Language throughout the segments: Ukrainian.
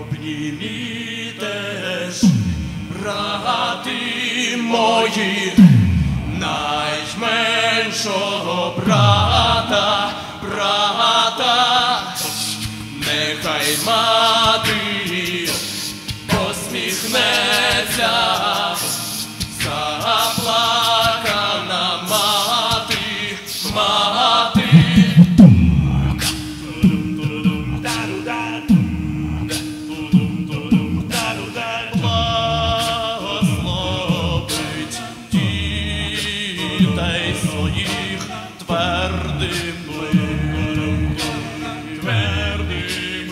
Обнимήτες, Ράγατι μούχη, Να είμαι πράτα, Μην καλύψεις με τον. своїх твердим плин, твердим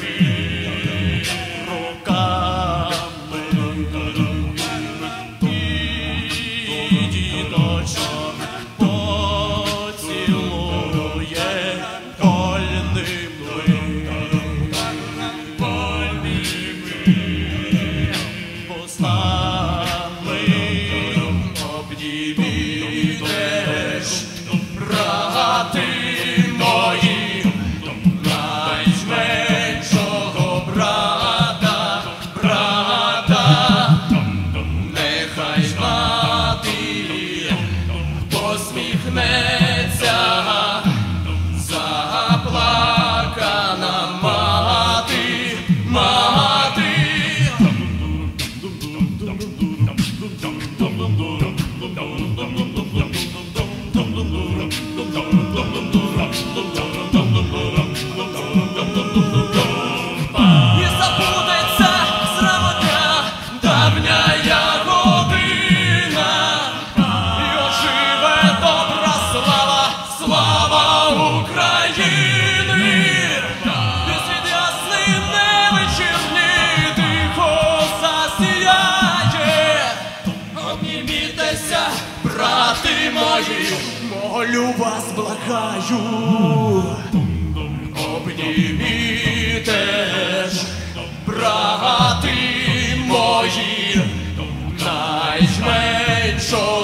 руками, і діточок. man. брати мої, молю вас благаю, обніміть ж, брати мої, найменшого.